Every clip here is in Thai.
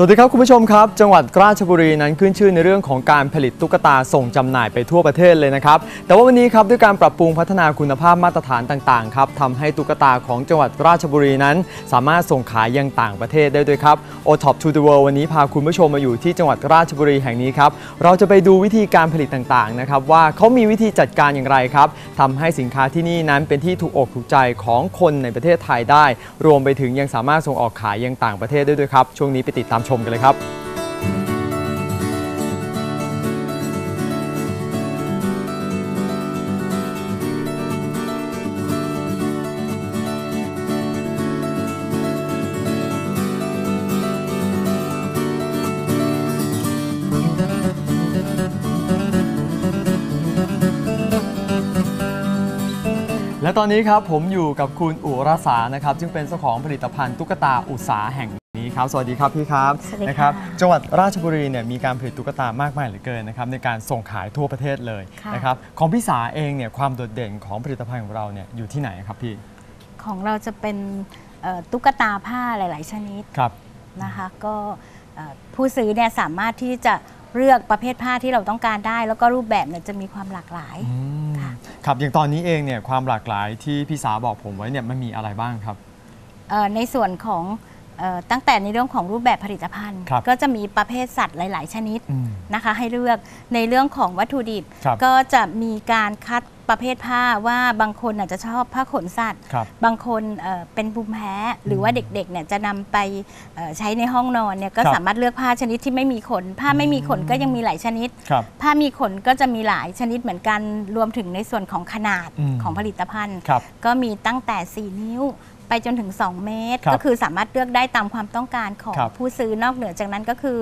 สวัสดีครับคุณผู้ชมครับ จังหวัดราชบุรีนั้นขึ้นชื่อในเรื่องของการผลิตตุ๊กตาส่งจำหน่ายไปทั่วประเทศเลยนะครับ แต่ว่าวันนี้ครับด้วยการปรับปรุงพัฒนาคุณภาพมาตรฐานต่างๆครับทำให้ตุ๊กตาของจังหวัดราชบุรีนั้น สามารถส่งขายยังต่างประเทศได้ด้วยครับ o t o p to the world วันนี้พาคุณผู้ชมมาอยู่ที่จังหวัดราชบุรีแห่งนี้ครับเราจะไปดูวิธีการผลิตต่างๆนะครับว่าเขามีวิธีจัดการอย่างไรครับทำให้สินค้าที่นี่นั้นเป็นที่ถูกอกถูกใจของคนในประเทศไทยได้ รวมไปถึงยังสามารถส่งออกขายยังต่างประเทศได้ด้วยครับช่วงนี้ไปติดตามชมกันเลยครับและตอนนี้ครับผมอยู่กับคุณอุรสานะครับ ซึ่งเป็นเจ้าของผลิตภัณฑ์ตุ๊กตาอุตสาแห่ง นี้ครับ สวัสดีครับพี่ครับสวัสดีค่ะ นะครับ จังหวัดราชบุรีเนี่ยมีการผลิตตุ๊กตามากมายเหลือเกินนะครับในการส่งขายทั่วประเทศเลยค่ะ นะครับของพี่สาเองเนี่ยความโดดเด่นของผลิตภัณฑ์ของเราเนี่ยอยู่ที่ไหนครับพี่ของเราจะเป็นเอ่อตุ๊กตาผ้าหลาย ๆ ชนิดครับ นะคะ ก็เอ่อผู้ซื้อเนี่ยสามารถที่จะเลือกประเภทผ้าที่เราต้องการได้ แล้วก็รูปแบบเนี่ยจะมีความหลากหลาย อืมค่ะ ครับอย่างตอนนี้เองเนี่ยความหลากหลายที่พี่สาบอกผมไว้เนี่ยมันมีอะไรบ้างครับ เอ่อในส่วนของเอ่อ ตั้งแต่ในเรื่องของรูปแบบผลิตภัณฑ์ ครับก็จะมีประเภทสัตว์หลาย ๆ ชนิดอืมนะคะให้เลือกในเรื่องของวัตถุดิบ ครับ ก็จะมีการคัดประเภทผ้าว่าบางคนอาจจะชอบผ้าขนสัตว์ ครับ บางคนเอ่อเป็นภูมิแพ้หรือว่าเด็กๆเนี่ยจะนำไปเอ่อใช้ในห้องนอนเนี่ยก็ครับสามารถเลือกผ้าชนิดที่ไม่มีขน ผ้าไม่มีขนก็ยังมีหลายชนิด ครับ ผ้ามีขนก็จะมีหลายชนิดเหมือนกันรวมถึงในส่วนของขนาดอืมของผลิตภัณฑ์ ครับ ก็มีตั้งแต่ 4 นิ้ว ไปจนถึง 2 เมตร ครับก็คือสามารถเลือกได้ตามความต้องการของครับ ผู้ซื้อนอกเหนือจากนั้นก็คือ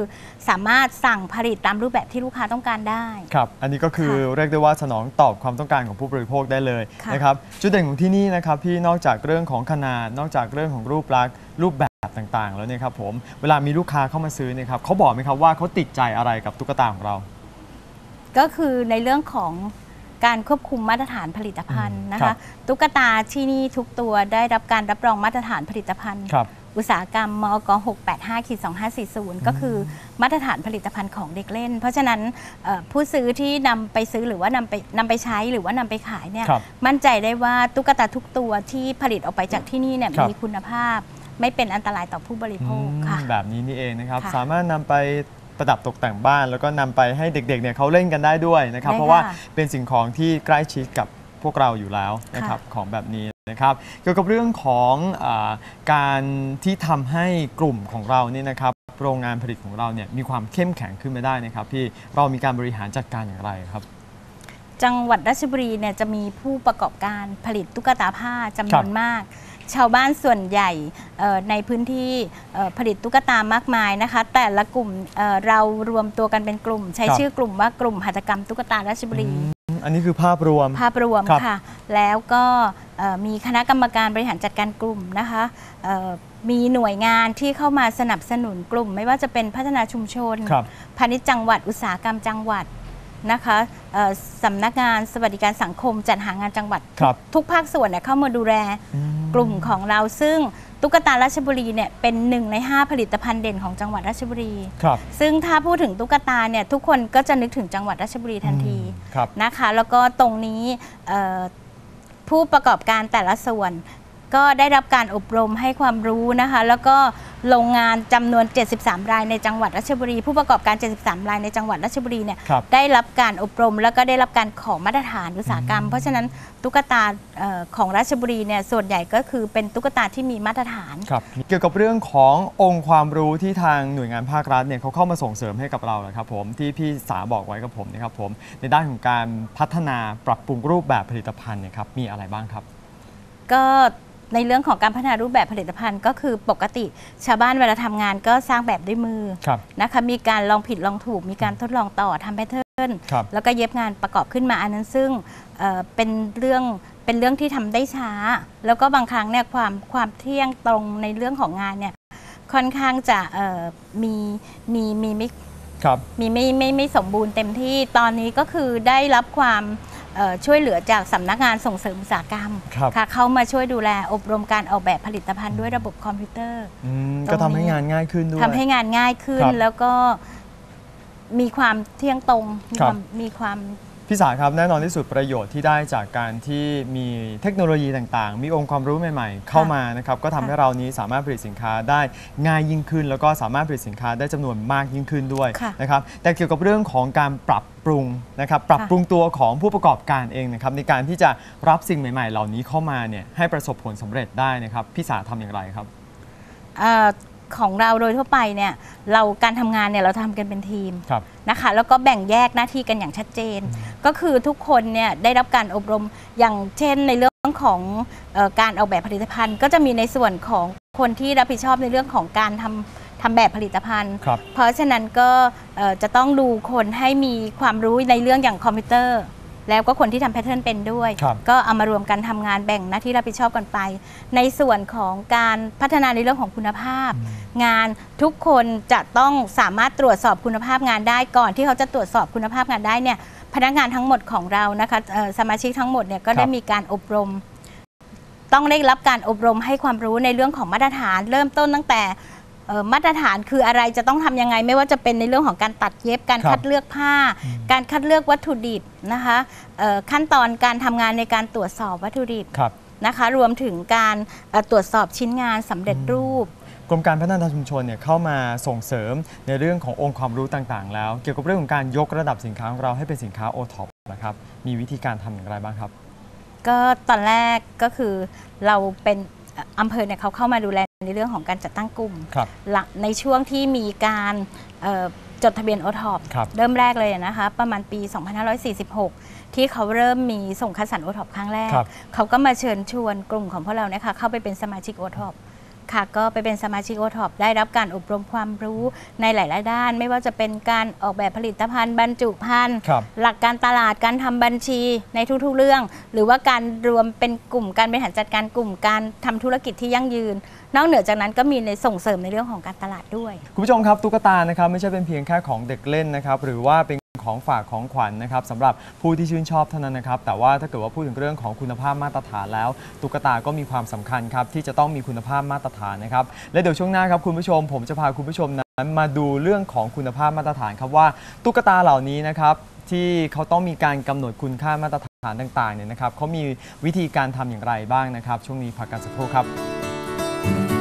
สามารถสั่งผลิตตามรูปแบบที่ลูกค้าต้องการได้ ครับ อันนี้ก็คือค่ะเรียกได้ว่าสนองตอบความต้องการของผู้บริโภคได้เลยค่ะ นะครับ จุดเด่นของที่นี่นะครับพี่นอกจากเรื่องของขนาด นอกจากเรื่องของรูปลักษณ์รูปแบบต่างๆ แล้วเนี่ยครับผม เวลามีลูกค้าเข้ามาซื้อเนี่ยครับเขาบอกไหมครับว่าเขาติดใจอะไรกับตุ๊กตาของเรา ก็คือในเรื่องของ การควบคุมมาตรฐานผลิตภัณฑ์นะครัคะบตุ๊กตาที่นี่ทุกตัวได้รับการรับรองมาตรฐานผลิตภัณฑ์ครับอุตสาหกรรมมอก685ขีด2540 ก็คือมาตรฐานผลิตภัณฑ์ของเด็กเล่น เพราะฉะนั้นเอ่อผู้ซื้อที่นำไปซื้อหรือว่านำไปนำไปใช้หรือว่านำไปขายเนี่ยครับมั่นใจได้ว่าตุ๊กตาทุกตัวที่ผลิตออกไปจากที่นี่เนี่ยครับมีคุณภาพ ไม่เป็นอันตรายต่อผู้บริโภคค่ะอืมแบบนี้นี่เองนะครับค่ะสามารถนำไป ประดับตกแต่งบ้าน แล้วก็นำไปให้เด็กๆเนี่ยเขาเล่นกันได้ด้วยนะครับ ได้เพราะว่าค่ะเป็นสิ่งของที่ใกล้ชิดกับพวกเราอยู่แล้วนะครับของแบบนี้นะครับ เกี่ยวกับเรื่องของอาการที่ทำให้กลุ่มของเราเนี่ยนะครับโรงงานผลิตของเราเนี่ยมีความเข้มแข็งขึ้นมาได้นะครับพี่เรามีการบริหารจัดการอย่างไรครับ จังหวัดราชบุรีเนี่ยจะมีผู้ประกอบการผลิตตุ๊กตาผ้าจำนวนครับมาก ชาวบ้านส่วนใหญ่เอ่อในพื้นที่เอ่อผลิตตุ๊กตามากมายนะคะ แต่ละกลุ่มเอ่อเรารวมตัวกันเป็นกลุ่ม ใช้ครับชื่อกลุ่มว่ากลุ่มหัตถกรรมตุ๊กตาราชบุรีอืมอันนี้คือภาพรวมภาพรวมครับค่ะ แล้วก็เอ่อมีคณะกรรมการบริหารจัดการกลุ่มนะคะเอ่อมีหน่วยงานที่เข้ามาสนับสนุนกลุ่ม ไม่ว่าจะเป็นพัฒนาชุมชนครับพาณิชย์จังหวัดอุตสาหกรรมจังหวัดนะคะเอ่อสำนักงานสวัสดิการสังคมจัดหางานจังหวัดครับทุกภาคส่วนเนี่ยเข้ามาดูแลอืม กลุ่มของเราซึ่งตุ๊กตาราชบุรีเนี่ยเป็นหนึ่งใน 5 ผลิตภัณฑ์เด่นของจังหวัดราชบุรี ครับ ซึ่งถ้าพูดถึงตุ๊กตาเนี่ยทุกคนก็จะนึกถึงจังหวัดราชบุรีทันทีอืมครับ นะคะ แล้วก็ตรงนี้เอ่อผู้ประกอบการแต่ละส่วน ก็ได้รับการอบรมให้ความรู้นะคะ แล้วก็โรงงานจำนวน 73 รายในจังหวัดราชบุรี ผู้ประกอบการ 73 รายในจังหวัดราชบุรีเนี่ยครับได้รับการอบรม แล้วก็ได้รับการขอมาตรฐานอุตสาหกรรม เพราะฉะนั้นตุ๊กตาเอ่อของราชบุรีเนี่ยส่วนใหญ่ก็คือเป็นตุ๊กตาที่มีมาตรฐานครับเกี่ยวกับเรื่องขององค์ความรู้ที่ทางหน่วยงานภาครัฐเนี่ยเขาเข้ามาส่งเสริมให้กับเรานะครับผมที่พี่สาบอกไว้กับผมนะครับผมในด้านของการพัฒนาปรับปรุงรูปแบบผลิตภัณฑ์เนี่ยครับมีอะไรบ้างครับ ก็ ในเรื่องของการพัฒนารูปแบบผลิตภัณฑ์ ก็คือปกติชาวบ้านเวลาทำงานก็สร้างแบบด้วยมือครับนะคะมีการลองผิดลองถูก มีการทดลองต่อทำแพทเทิร์นครับ แล้วก็เย็บงานประกอบขึ้นมาอันนั้นซึ่งเอ่อเป็นเรื่องเป็นเรื่องที่ทำได้ช้า แล้วก็บางครั้งเนี่ยความความเที่ยงตรงในเรื่องของงานเนี่ยค่อนข้างจะเอ่อมีมีมีไม่ ครับ มีไม่ไม่ไม่สมบูรณ์เต็มที่ตอนนี้ก็คือได้รับความเอ่อ ช่วยเหลือจากสำนักงานส่งเสริมอุตสาหกรรมครับค่ะเข้ามาช่วยดูแลอบรมการออกแบบผลิตภัณฑ์ด้วยระบบคอมพิวเตอร์อืมตรงนี้ก็ทำให้งานง่ายขึ้นด้วยทำให้งานง่ายขึ้นครับแล้วก็มีความเที่ยงตรงมีครัคบวามมีความ พี่สาครับแน่นอนที่สุดประโยชน์ที่ได้จากการที่มีเทคโนโลยีต่างๆ มีองค์ความรู้ใหม่ๆ เข้ามานะครับก็ทำให้เรานี้สามารถผลิตสินค้าได้ง่ายยิ่งขึ้น แล้วก็สามารถผลิตสินค้าได้จำนวนมากยิ่งขึ้นด้วยค่ะนะครับแต่เกี่ยวกับเรื่องของการปรับปรุงนะครับปรับปรุงตัวของผู้ประกอบการเองนะครับในการที่จะรับสิ่งใหม่ๆ เหล่านี้เข้ามาเนี่ยให้ประสบผลสำเร็จได้นะครับพี่สาทำอย่างไรครับเอ่อ ของเราโดยทั่วไปเนี่ยเราการทำงานเนี่ยเราทำกันเป็นทีมครับนะคะแล้วก็แบ่งแยกหน้าที่กันอย่างชัดเจน ก็คือทุกคนเนี่ยได้รับการอบรมอย่างเช่นในเรื่องของเออการออกแบบผลิตภัณฑ์ ก็จะมีในส่วนของคนที่รับผิดชอบในเรื่องของการทำทำแบบผลิตภัณฑ์ครับเพราะฉะนั้นก็เอ่อจะต้องดูคนให้มีความรู้ในเรื่องอย่างคอมพิวเตอร์ แล้วก็คนที่ทำแพทเทิร์นเป็นด้วย ครับ ก็เอามารวมกันทำงานแบ่งหน้าที่รับผิดชอบกันไป ในส่วนของการพัฒนาในเรื่องของคุณภาพ งานทุกคนจะต้องสามารถตรวจสอบคุณภาพงานได้ก่อน ที่เขาจะตรวจสอบคุณภาพงานได้เนี่ยพนักงานทั้งหมดของเรานะคะเอ่อสมาชิกทั้งหมดเนี่ยก็ได้ครับ มีการอบรม ต้องได้รับการอบรมให้ความรู้ในเรื่องของมาตรฐาน เริ่มต้นตั้งแต่เอ่อ มาตรฐานคืออะไรจะต้องทำยังไง ไม่ว่าจะเป็นในเรื่องของการตัดเย็บการครับคัดเลือกผ้า การคัดเลือกวัตถุดิบนะคะเอ่อขั้นตอนการทำงานในการตรวจสอบวัตถุดิบครับนะคะ รวมถึงการเอ่อตรวจสอบชิ้นงานสำเร็จรูปกรมการพัฒนาชุมชนเนี่ยเข้ามาส่งเสริมในเรื่องขององค์ความรู้ต่างๆ แล้ว เกี่ยวกับเรื่องของการยกระดับสินค้าของเราให้เป็นสินค้าโอท็อปนะครับมีวิธีการทำอย่างไรบ้างครับ ก็ตอนแรกก็คือเราเป็นเอ่ออำเภอเนี่ยเขาเข้ามาดูแลในเรื่องของการจัดตั้งกลุ่มครับหลักในช่วงที่มีการเอ่อจดทะเบียนโอท็อปครับเริ่มแรกเลยนะคะประมาณปี 2546 ที่เขาเริ่มมีส่งคัดสรรโอท็อปครั้งแรกครับเขาก็มาเชิญชวนกลุ่มของพวกเราเนี่ยค่ะเข้าไปเป็นสมาชิกโอท็อป ค่ะก็ไปเป็นสมาชิกโอท็อปได้รับการอบรมความรู้ในหลาย ๆ ด้าน ไม่ว่าจะเป็นการออกแบบผลิตภัณฑ์บรรจุภัณฑ์ ครับ หลักการตลาดการทำบัญชีในทุก ๆ เรื่อง หรือว่าการรวมเป็นกลุ่มการบริหารจัดการกลุ่มการทำธุรกิจที่ยั่งยืน นอกเหนือจากนั้นก็มีในส่งเสริมในเรื่องของการตลาดด้วย คุณผู้ชมครับตุ๊กตานะครับไม่ใช่เป็นเพียงแค่ของเด็กเล่นนะครับหรือว่าเป็น ของฝากของขวัญนะครับสำหรับผู้ที่ชื่นชอบเท่านั้นนะครับ แต่ว่าถ้าเกิดว่าพูดถึงเรื่องของคุณภาพมาตรฐานแล้ว ตุ๊กตาก็มีความสำคัญครับที่จะต้องมีคุณภาพมาตรฐานนะครับ และเดี๋ยวช่วงหน้าครับคุณผู้ชม ผมจะพาคุณผู้ชมนั้นมาดูเรื่องของคุณภาพมาตรฐานครับว่าตุ๊กตาเหล่านี้นะครับที่เขาต้องมีการกำหนดคุณค่ามาตรฐานต่างๆเนี่ยนะครับเขามีวิธีการทำอย่างไรบ้างนะครับ ช่วงนี้พักกันสักครู่ครับ